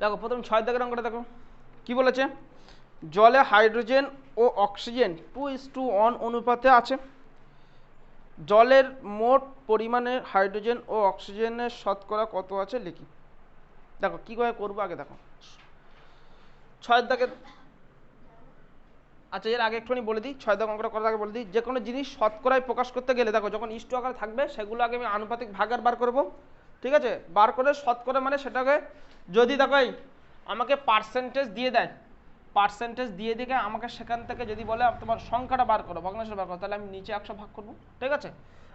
দেখো, প্রথম ছয় দাগের অঙ্কটা দেখো। কি বলেছে? জলে hydrogen O oxygen two is to one অনুপাতে আছে। জলের মোট পরিমাণে হাইড্রোজেন ও অক্সিজেনের শতকরা কত আছে লিখি। দেখো কী করে করব আগে দেখো। ছয়ের দাগের আচ্ছা এর আগে একটুখানি বলে দিই। ছয় দাগ অঙ্কটা করার আগে বলে দিই। যে কোনো জিনিস শতকরায় প্রকাশ করতে গেলে দেখো, যখন ইষ্ট আকারে থাকবে, সেগুলো আগে আমি আনুপাতিক ভাগার বার করব। ঠিক আছে বার করে শতকরা মানে সেটাকে যদি দেখো আমাকে পার্সেন্টেজ দিয়ে দেয় পার্সেন্টেজ দিয়ে দিকে আমাকে সেখান থেকে যদি বলে তোমার সংখ্যাটা বার করো ভগ্নাংশ বার করো, তাহলে আমি নিচে একশো ভাগ করব ঠিক আছে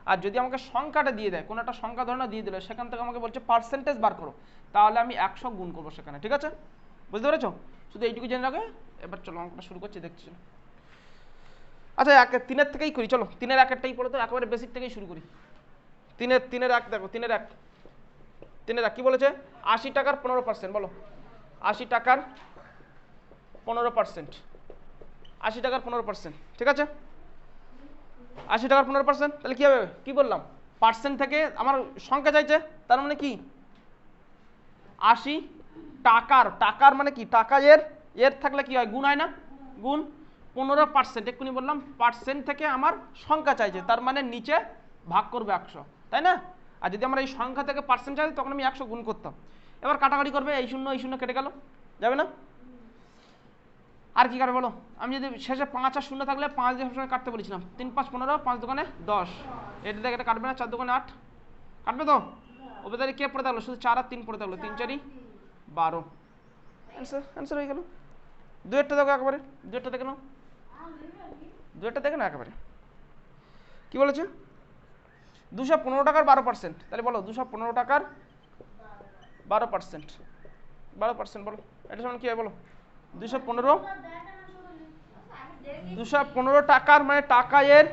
আর যদি আমাকে সংখ্যাটা দিয়ে দেয়, কোনো একটা সংখ্যা ধরনা দিয়ে দিলে, সেখান থেকে আমাকে বলছে পার্সেন্টেজ বার করো, তাহলে আমি একশো গুণ করব সেখানে ঠিক আছে বুঝতে পেরেছ? শুধু এইটুকু জেনে রাখবে এবার চলো অঙ্কটা শুরু করছি, দেখছি আচ্ছা এক তিনের থেকেই করি, চলো, তিনের এক একটাই পড়ে তো, একেবারে বেসিক থেকেই শুরু করি। তিনের তিনের এক, দেখো, তিনের এক। তিনের কি বলেছে? আশি টাকার পনেরো পার্সেন্ট বলো। আশি টাকার পনেরো পার্সেন্ট আশি টাকার পনেরো পার্সেন্ট ঠিক আছে? আশি টাকার পনেরো পার্সেন্ট তাহলে কী হবে? কী বললাম? পার্সেন্ট থেকে আমার সংখ্যা চাইছে, তার মানে কি? আশি টাকার টাকার মানে কি? টাকা এর এর থাকলে কি হয়? গুণ হয় না? গুণ পনেরো পার্সেন্ট এক্ষুনি বললাম পার্সেন্ট থেকে আমার সংখ্যা চাইছে, তার মানে নিচে ভাগ করবে একশো, তাই না? আর যদি আমরা এই সংখ্যা থেকে পার্সেন্ট চাই তখন আমি একশো গুণ করতাম। এবার কাটাকাটি করবে, এই শূন্য এই শূন্য কেটে গেল। যাবে না? আর কি কাটবে বলো? আমি যদি শেষে পাঁচ আর শূন্য থাকলে পাঁচ দিয়ে সবসময় কাটতে বলেছিলাম। তিন পাঁচ পনেরো, পাঁচ দোকানে দশ। এটা দেখে এটা কাটবে না, চার দোকানে আট। কাটবে তো? ওপরে কে পড়ে থাকল? শুধু চার আর তিন পড়ে থাকল। তিন চারি, বারো। অ্যান্সার অ্যান্সার হয়ে গেল। দু একটা দেখো একেবারে। দু একটা দেখে নাও। দু একটা দেখে না একেবারে। কি বলেছে? দুশো পনেরো টাকার বারো পার্সেন্ট তাহলে বলো, দুশো পনেরো টাকার বারো পার্সেন্ট বারো পার্সেন্ট বলো, এটা সমান কি হয় বলো? দুশো পনেরো। দুশো পনেরো টাকার মানে টাকা এর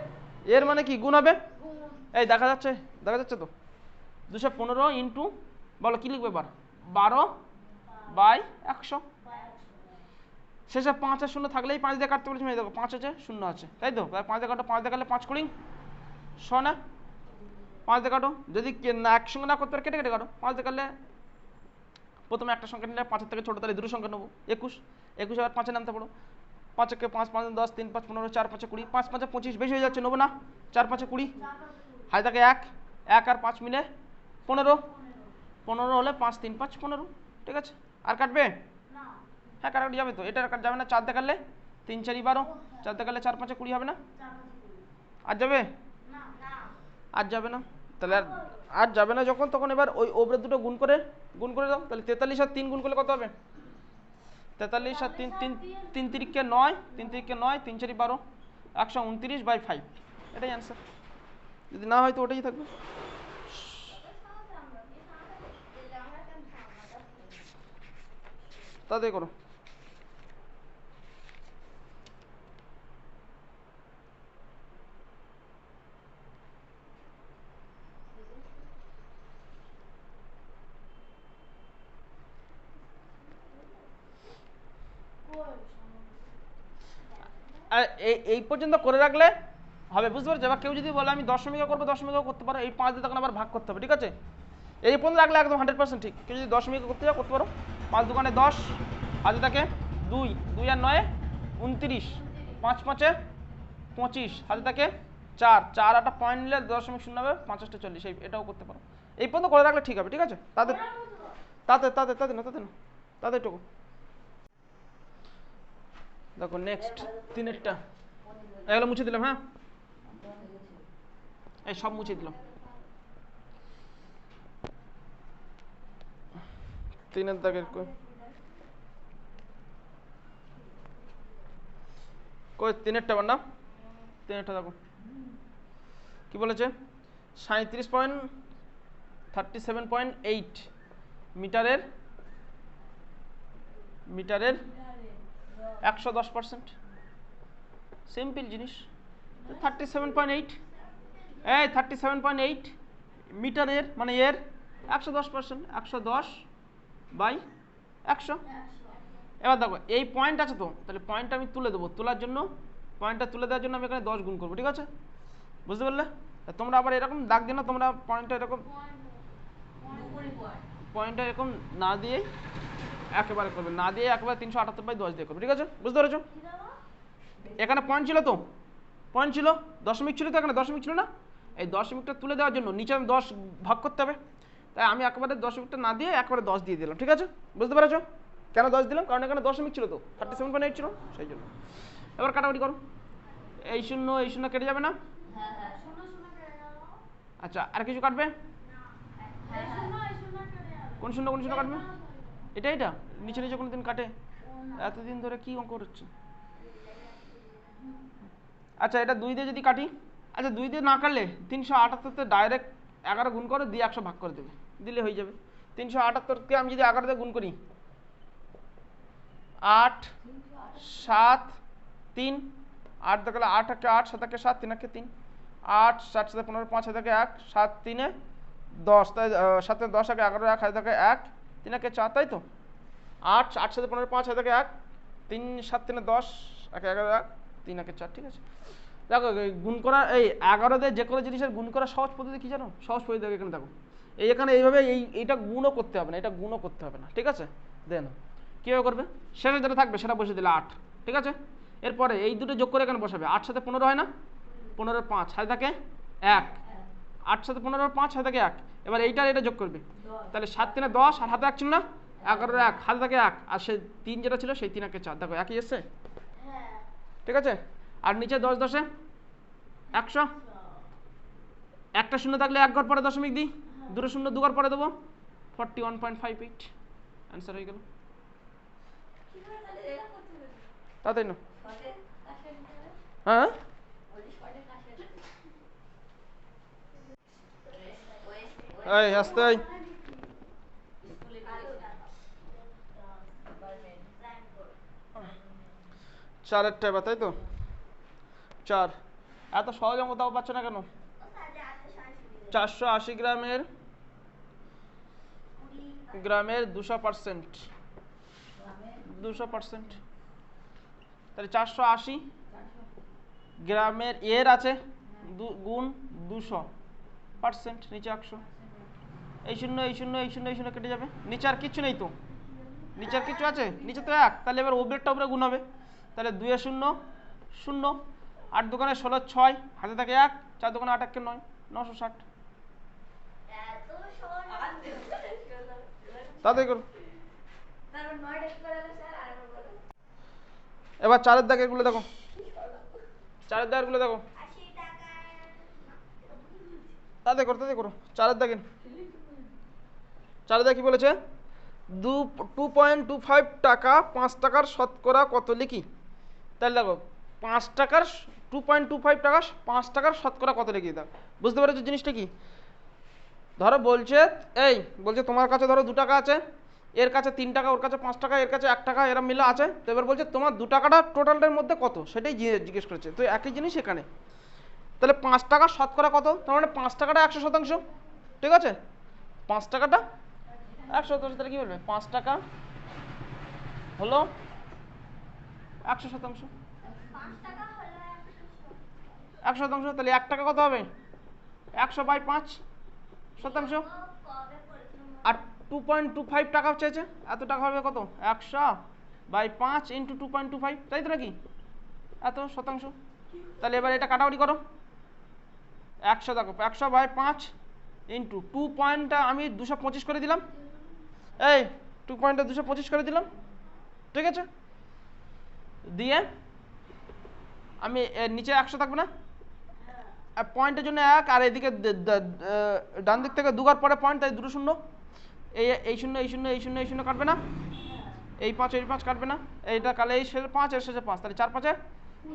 এর মানে কি? গুণ হবে? এই দেখা যাচ্ছে দেখা যাচ্ছে তো। দুশো পনেরো ইন্টু, বলো কি লিখবে এবার? বারো বাই একশো। শেষে পাঁচ আর শূন্য থাকলেই পাঁচ দিয়ে কাটতে বলেছি এই দেখো পাঁচ আছে শূন্য আছে। তাই তো? পাঁচ দিয়ে কাটো পাঁচ কাটলে পাঁচ কুড়ি। শ না? পাঁচ দিয়ে কাটো। যদি একসঙ্গে না করতে পারে, কেটে কেটে কাটো। পাঁচ দিয়ে কাটলে প্রথমে একটা সংখ্যা নিলে পাঁচের থেকে ছোটো তাহলে দুটো সংখ্যা নেব। একুশ। একুশ আবার পাঁচে নামতে পড়ো পাঁচকে পাঁচ পাঁচ, দশ, তিন, পাঁচ, পনেরো, চার, পাঁচে কুড়ি। পাঁচ, পাঁচে পঁচিশ, বেশি হয়ে যাচ্ছে, নেব না। চার, পাঁচে কুড়ি। হাই থাকে এক। এক আর পাঁচ মিলে পনেরো। পনেরো হলে পাঁচ, তিন, পাঁচ, পনেরো। ঠিক আছে? আর কাটবে? হ্যাঁ কাটাকাটি যাবে তো। এটা কাট যাবে না। চার দেখালে তিন, চারি, বারো। চার দেখালে চার, পাঁচে কুড়ি হবে না? আর যাবে? আর যাবে না। তাহলে আর আর যাবে না যখন, তখন এবার ওই ওপরে দুটো গুণ করে গুণ করে দাও। তাহলে তেতাল্লিশ আর তিন গুণ করলে কত হবে? তেতাল্লিশ আর তিন তিন তিন তিরিককে নয়, তিন তিরিককে নয়, তিন চারি বারো, একশো উনত্রিশ বাই ফাইভ এটাই অ্যান্সার যদি না হয় তো ওটাই থাকবে। তাদের করো আর এই পর্যন্ত করে রাখলে হবে, বুঝতে পারছ? এবার কেউ যদি বলে, আমি দশমিকে করব, দশমিকেও করতে পারো। এই পাঁচ দিয়ে তখন আবার ভাগ করতে হবে, ঠিক আছে? এই পর্যন্ত রাখলে একদম হান্ড্রেড পার্সেন্ট ঠিক। কেউ যদি দশমিকে করতে চাও, করতে পারো। পাঁচ দোকানে দশ হাতে থাকে দুই দুই আর নয়, উনত্রিশ, পাঁচ পাঁচে পঁচিশ হাতে থাকে চার চার একটা পয়েন্ট নিলে দশমিক শূন্য হবে, পঞ্চাশটা চল্লিশ এটাও করতে পারো। এই পর্যন্ত করে রাখলে ঠিক হবে, ঠিক আছে? তাদের তাদের তাদের তাদের না তাদের না তাদের টুকু দেখো নেক্সট তিনেরটা। এগুলো মুছে দিলাম হ্যাঁ? এই সব মুছে দিলাম। তিনের দাগের কই? তিনেরটা বার তিনেরটা দেখো। কি বলেছে? সাঁত্রিশ point, thirty seven point eight মিটারের মিটারের একশো দশ পার্সেন্ট সিম্পল জিনিস। থার্টি সেভেন পয়েন্ট এইট এই থার্টি সেভেন পয়েন্ট এইট মিটারের মানে এর একশো দশ পার্সেন্ট একশো দশ বাই একশো। এবার দেখো এই পয়েন্ট আছে তো তাহলে পয়েন্টটা আমি তুলে দেবো। তোলার জন্য পয়েন্টটা তুলে দেওয়ার জন্য আমি এখানে দশ গুণ করব ঠিক আছে? বুঝতে পারলে? তোমরা আবার এরকম দাগ দিও না তোমরা পয়েন্টটা এরকম পয়েন্টটা এরকম না দিয়ে একেবারে করবে না দিয়ে একেবারে তিনশো আটাত্তর বাই দশ দিয়ে করবে ঠিক আছে? বুঝতে পেরেছ? এখানে পয়েন্ট ছিল তো? পয়েন্ট ছিল? দশমিক ছিল তো এখানে? দশমিক ছিল না? এই দশমিকটা তুলে দেওয়ার জন্য নিচে আমি দশ ভাগ করতে হবে। তাই আমি একেবারে দশমিকটা না দিয়ে একেবারে দশ দিয়ে দিলাম ঠিক আছে? বুঝতে পেরেছ? কেন দশ দিলাম? কারণ এখানে দশমিক ছিল তো। থার্টি সেভেন পয়েন্ট এইট ছিল সেই জন্য। এবার কাটাকুটি করো। এই শূন্য এই শূন্য কেটে যাবে না? আচ্ছা আর কিছু কাটবে? কোন শূন্য কোন শূন্য কাটবে? এটা এটা? নিচে নিচে কোনো দিন কাটে? এতদিন ধরে কি অঙ্ক হচ্ছে আচ্ছা এটা দুই দিয়ে যদি কাটি আচ্ছা দুই দিয়ে না কাটলে তিনশো আটাত্তরতে ডাইরেক্ট এগারো গুণ করে, দিয়ে একশো ভাগ করে দেবে। দিলে হয়ে যাবে। তিনশো আটাত্তরকে আমি যদি এগারো দিয়ে গুণ করি, আট, সাত, তিন, আট দেখালে আট একে আট, সাত একে সাত, তিন একে তিন। আট, সাত সাথে পনেরো, পাঁচ হাজার এক সাত, তিনে দশ, তাই সাতে দশ একে এগারো, এক হাজার এক, তিন একে চার, তাই তো? আট আট সাথে পনেরো পাঁচ হাজার এক তিন সাত তিনে দশ একে এগারো এক তিন একে চার ঠিক আছে? দেখো গুণ করা এই এগারো দিয়ে যে কোনো জিনিসের গুণ করা সহজ পদ্ধতি কী জানো? সহজ পদ্ধতি দেখো এখানে দেখো। এই এখানে এইভাবে এই এইটা গুণও করতে হবে না এটা গুণও করতে হবে না ঠিক আছে? দেন কীভাবে করবে? শেষে যেটা থাকবে সেটা বসে দিলে আট ঠিক আছে? এরপরে এই দুটো যোগ করে এখানে বসাবে। আট সাথে পনেরো হয় না? পনেরো পাঁচ হাতে থাকে এক। আট সাথে পনেরো পাঁচ হাতে থাকে এক। এবার এইটার এটা যোগ করবে। তাহলে সাত তিনে দশ আর হাতে এক ছিল না এগারোর এক হাতে থাকে এক আর সে তিন যেটা ছিল সেই তিন একে চার। দেখো একই এসছে? ঠিক আছে? আর নিচে দশ দশে? একশো? একটা শূন্য থাকলে এক ঘর পরে দশমিক দিই? দুটো শূন্য দু ঘর পরে দেবো? Forty one point five eight answer হয়ে গেল। তাড়াতাড়ি না। হ্যাঁ? এই আসতে চারের টাইবা তাই তো? চার। এত সহজ অঙ্ক তাও পাচ্ছ না কেন? চারশো আশি গ্রামের গ্রামের দুশো পার্সেন্ট। দুশো পার্সেন্ট। তাহলে চারশো আশি গ্রামের এর আছে গুণ দুশো পার্সেন্ট, নিচে একশো। এই শূন্য এই শূন্য এই শূন্য এই শূন্য কেটে যাবে। নিচে আর কিচ্ছু নেই তো? নিচে আর কিছু আছে? নিচে তো এক। তাহলে এবার ওপরেরটা উপরে গুণ হবে। তাহলে দুয়ে শূন্য শূন্য। আট দোকানে ষোলো, ছয়। হাতে থাকে এক, চার দোকানে আট একে নয়, নশো ষাট। তাড়াতাড়ি করুন এবার চারের দাগেরগুলো দেখো। চারের দাগের দেখো। তাতে করো, তাড়াতাড়ি করো। চারের দাগের। চারের দাগ কি বলেছে? দু, টু পয়েন্ট টু ফাইভ টাকা, পাঁচ টাকার শতকরা কত লিখি? তাহলে দেখো, পাঁচ টাকার টু পয়েন্ট টু ফাইভ টাকা পাঁচ টাকার শতকরা কত লিখি দাও বুঝতে পেরেছ জিনিসটা কি? ধরো বলছে, এই, বলছে তোমার কাছে ধরো দু টাকা আছে, এর কাছে তিন টাকা, ওর কাছে পাঁচ টাকা, এর কাছে এক টাকা, এরা মিলে আছে, তো এবার বলছে তোমার দু টাকাটা টোটালটার মধ্যে কত? সেটাই জিজ্ঞেস করেছে। তো একই জিনিস এখানে। তাহলে পাঁচ টাকা শতকরা কত? তার মানে পাঁচ টাকাটা একশো শতাংশ, ঠিক আছে? পাঁচ টাকাটা একশো শতাংশ, তাহলে কী বলবে? পাঁচ টাকা হলো একশো শতাংশ। একশো শতাংশ। তাহলে এক টাকা কত হবে? একশো বাই পাঁচ শতাংশ। আর টু পয়েন্ট টু ফাইভ টাকা চেয়েছে এত টাকা হবে কত? একশো বাই পাঁচ into two point two five তাই তো নাকি? এত শতাংশ। তাহলে এবার এটা কাটাকুটি করো। একশো দেখো একশো বাই পাঁচ ইন্টু টু পয়েন্টটা আমি দুশো পঁচিশ করে দিলাম। এই টু পয়েন্টটা দুশো পঁচিশ করে দিলাম। ঠিক আছে? দিয়ে আমি নিচে একশো থাকবে না? পয়েন্টের জন্য এক আর এদিকে ডান দিক থেকে দুবার পরে পয়েন্ট তাই দুটো শূন্য। এই এই শূন্য এই শূন্য এই শূন্য এই শূন্য কাটবে না? এই পাঁচ এই পাঁচ কাটবে না? এইটা কালে এই শেষে পাঁচ এর শেষে পাঁচ তাহলে চার পাঁচে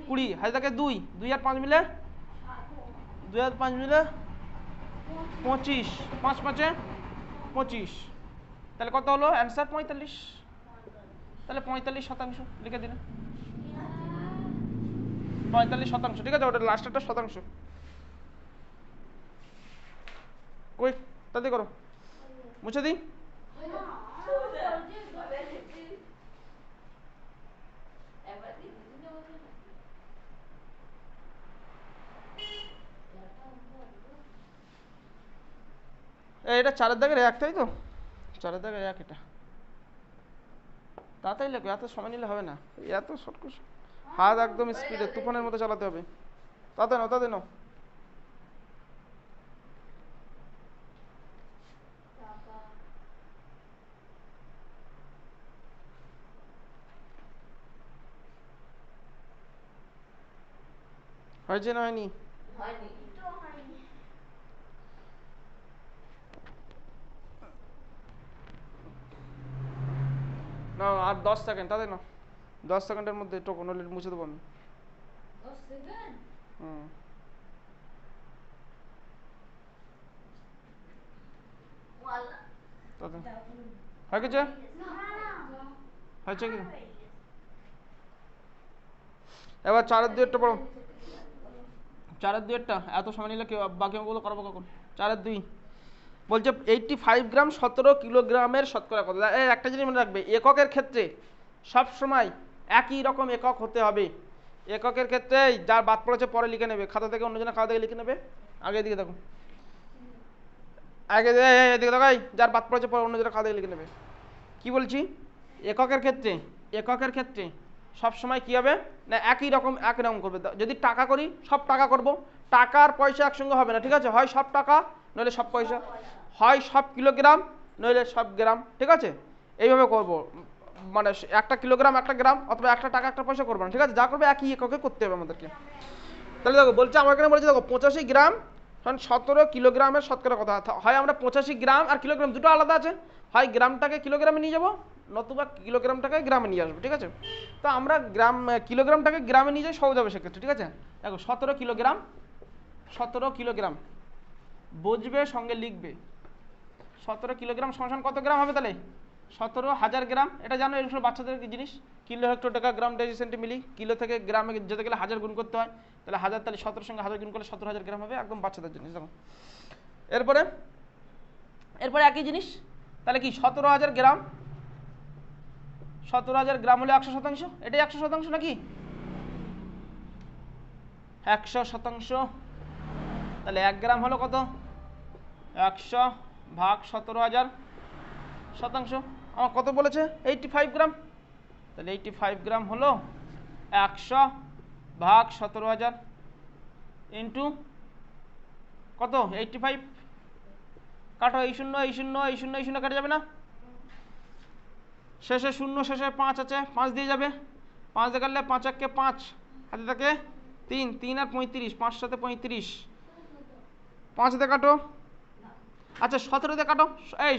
কুড়ি। হাজার থাকে দুই। দুই আর পাঁচ মিলে? দুই আর পাঁচ মিলে? পঁচিশ। পাঁচ পাঁচে? পঁচিশ। তাহলে কত হলো? অ্যান্সার পঁয়তাল্লিশ। তাহলে পঁয়তাল্লিশ শতাংশ লিখে দিলে। পঁয়তাল্লিশ শতাংশ, ঠিক আছে? ওটা লাস্টেরটা শতাংশ। কই তাতে করো। মুছে দিই। এটা চারের দাগের এক, তাই তো? চারের দাগের এক এটা। তাড়াতাড়ি লেখো, এত সময় নিলে হবে না। এত শর্ট হাত একদম স্পিডে তুফানের মতো চালাতে হবে। তাতে নাও তাতে নাও। হয়েছে না হয়নি? না আর দশ সেকেন্ড তাতে না দশ সেকেন্ডের মধ্যে টোকন হলে মুছে দেবো আমি। হুম। ওয়ালা। তাতে। হয়েছে কি? এবার চারের দুইটা পড়ো। চারের দুইটা এত সময় নিলে কেউ বাকি অঙ্কগুলো করব কখন? চারের দুই। বলছে এইটটি ফাইভ গ্রাম সতেরো কিলোগ্রামের শতকরা কত? একটা জিনিস মনে রাখবে। এককের ক্ষেত্রে সব সময় একই রকম একক হতে হবে। এককের ক্ষেত্রে যার বাদ পড়েছে পরে লিখে নেবে। খাতা থেকে অন্যজনের খাতা থেকে লিখে নেবে। আগে দিকে দেখো। আগে এদিকে দেখো এই, যার বাদ পড়েছে পরে অন্যজনের খাতা থেকে লিখে নেবে। কি বলছি? এককের ক্ষেত্রে এককের ক্ষেত্রে সব সময় কি হবে? না একই রকম এক রকম করবে। যদি টাকা করি সব টাকা করব। টাকার পয়সা একসঙ্গে হবে না ঠিক আছে? হয় সব টাকা নইলে সব পয়সা। হয় সব কিলোগ্রাম নইলে সব গ্রাম ঠিক আছে? এইভাবে করব। মানে একটা কিলোগ্রাম, একটা গ্রাম অথবা একটা টাকা, একটা পয়সা করব না, ঠিক আছে? যা করবে একই এককে করতে হবে আমাদেরকে। তাহলে দেখো, বলছে আমার এখানে বলছে, দেখো, পঁচাশি গ্রাম, কারণ সতেরো কিলোগ্রামের শতকরা কথা। হয় আমরা পঁচাশি গ্রাম আর কিলোগ্রাম দুটো আলাদা আছে। হয় গ্রামটাকে কিলোগ্রামে নিয়ে যাব, নতুবা কিলোগ্রামটাকে গ্রামে নিয়ে আসব, ঠিক আছে? তো আমরা গ্রাম কিলোগ্রামটাকে গ্রামে নিয়ে যাই সহজ হবে সেক্ষেত্রে, ঠিক আছে? দেখো, সতেরো কিলোগ্রাম সতেরো কিলোগ্রাম। বুঝবে, সঙ্গে লিখবে। সতেরো কিলোগ্রাম সমান কত গ্রাম হবে তাহলে? সতেরো হাজার গ্রাম। এটা জানো এই উপরে বাচ্চাদের জিনিস? কিলো হেক্টর টাকা, গ্রাম ডেজি সেন্টিমিলি। কিলো থেকে গ্রামে যেতে গেলে হাজার গুণ করতে হয়। তাহলে হাজার, তাহলে সতেরোর সঙ্গে হাজার গুণ করলে সতেরো হাজার গ্রাম হবে, একদম বাচ্চাদের জিনিস দেখো এরপরে এরপরে একই জিনিস। তাহলে কি, সতেরো হাজার গ্রাম। সতেরো হাজার গ্রাম হলে একশো শতাংশ। এটাই একশো শতাংশ নাকি? একশো শতাংশ। তাহলে এক গ্রাম হলো কত? একশো ভাগ সতেরো হাজার শতাংশ। আমার কত বলেছে? এইটটি ফাইভ গ্রাম তাহলে এইটটি ফাইভ গ্রাম হলো একশো ভাগ সতেরো হাজার ইন্টু কত? এইটটি ফাইভ কাটো, এই শূন্য এই শূন্য এই শূন্য এই শূন্য কাটা যাবে না? শেষে শূন্য, শেষে পাঁচ আছে, পাঁচ দিয়ে যাবে। পাঁচ দিয়ে কাটলে পাঁচ এককে পাঁচ, হাতে থাকে তিন তিন আর পঁয়ত্রিশ পাঁচ সাথে পঁয়ত্রিশ। পাঁচ দিয়ে কাটো। আচ্ছা সতেরো দিয়ে কাটো, এই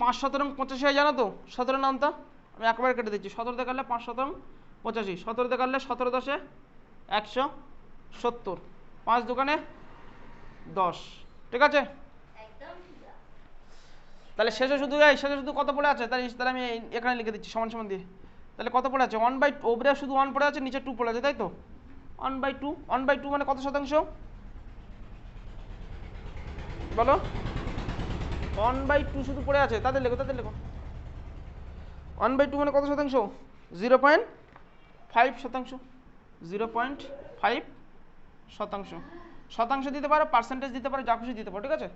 পাঁচ সতেরো পঁচাশি হয় জানো তো? সতেরো নাম তো আমি একবার কেটে দিচ্ছি। সতেরো কাটলে পাঁচ সতেরো পঁচাশি। সতেরো কাটলে সতেরো দশে একশো সত্তর। পাঁচ দোকানে দশ। ঠিক আছে? একদম ঠিক আছে। তাহলে শেষে শুধু এই শেষে শুধু কত পড়ে আছে? তাহলে তাহলে আমি এখানে লিখে দিচ্ছি সমান সমান দিয়ে। তাহলে কত পড়ে আছে? ওয়ান বাই ওপরে শুধু ওয়ান পড়ে আছে নিচে টু পড়ে আছে তাই তো? One by two one by two মানে কত শতাংশ? বলো। ওয়ান বাই টু শুধু পড়ে আছে, তাদের লেখো তাদের লেখো। ওয়ান বাই টু মানে কত শতাংশ? জিরো পয়েন্ট ফাইভ শতাংশ। জিরো পয়েন্ট ফাইভ শতাংশ। শতাংশ দিতে পারো পার্সেন্টেজ দিতে পারো, যা খুশি দিতে পারো, ঠিক আছে?